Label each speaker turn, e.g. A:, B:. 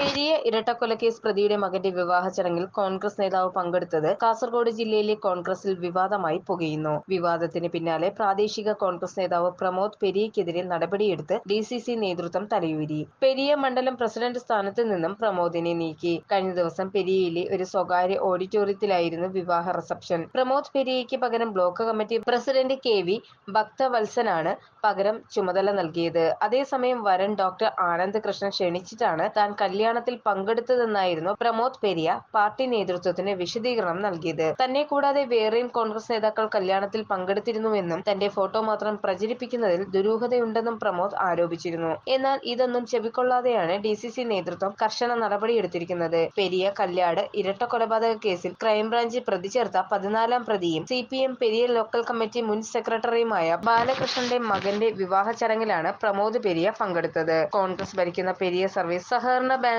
A: പെരിയ ഇരട്ടക്കൊലക്കേസ് പ്രതിയുടെ മകന്റെ വിവാഹ ചടങ്ങിൽ കോൺഗ്രസ് നേതാവ് പങ്കെടുത്തത് കാസർഗോഡ് ജില്ലയിലെ കോൺഗ്രസിൽ വിവാദമായി പുകയുന്നു. വിവാദത്തിന് പിന്നാലെ പ്രാദേശിക കോൺഗ്രസ് നേതാവ് പ്രമോദ് പെരിയയ്ക്കെതിരെ നടപടിയെടുത്ത് ഡി സി സി നേതൃത്വം തലയൂരി പെരിയ മണ്ഡലം പ്രസിഡന്റ് സ്ഥാനത്ത് നിന്നും പ്രമോദിനെ നീക്കി. കഴിഞ്ഞ ദിവസം പെരിയയിലെ ഒരു സ്വകാര്യ ഓഡിറ്റോറിയത്തിലായിരുന്നു വിവാഹ റിസപ്ഷൻ. പ്രമോദ് പെരിയയ്ക്ക് പകരം block committee president K V ഭക്തവത്സനാണ് പകരം ചുമതല നൽകിയത്. അതേസമയം വരൻ ഡോക്ടർ ആനന്ദ് കൃഷ്ണൻ ക്ഷണിച്ചിട്ടാണ് താൻ കല്യാണത്തിൽ പങ്കെടുത്തതെന്നായിരുന്നു പ്രമോദ് പെരിയ പാർട്ടി നേതൃത്വത്തിന് വിശദീകരണം നൽകിയത്. തന്നെ കൂടാതെ വേറെയും കോൺഗ്രസ് നേതാക്കൾ കല്യാണത്തിൽ പങ്കെടുത്തിരുന്നുവെന്നും തന്റെ ഫോട്ടോ മാത്രം പ്രചരിപ്പിക്കുന്നതിൽ ദുരൂഹതയുണ്ടെന്നും പ്രമോദ് ആരോപിച്ചിരുന്നു. എന്നാൽ ഇതൊന്നും ചെവിക്കൊള്ളാതെയാണ് ഡി സി സി നേതൃത്വം കർശന നടപടിയെടുത്തിരിക്കുന്നത്. പെരിയ കല്യാട് ഇരട്ട കൊലപാതക കേസിൽ ക്രൈംബ്രാഞ്ച് പ്രതി ചേർത്ത പതിനാലാം പ്രതിയും C P M Periya local committee മുൻ സെക്രട്ടറിയുമായ ബാലകൃഷ്ണന്റെ മകന്റെ വിവാഹ ചടങ്ങിലാണ് പ്രമോദ് പെരിയ പങ്കെടുത്തത്. കോൺഗ്രസ് ഭരിക്കുന്ന പെരിയ സർവീസ് സഹകരണ ബാങ്ക്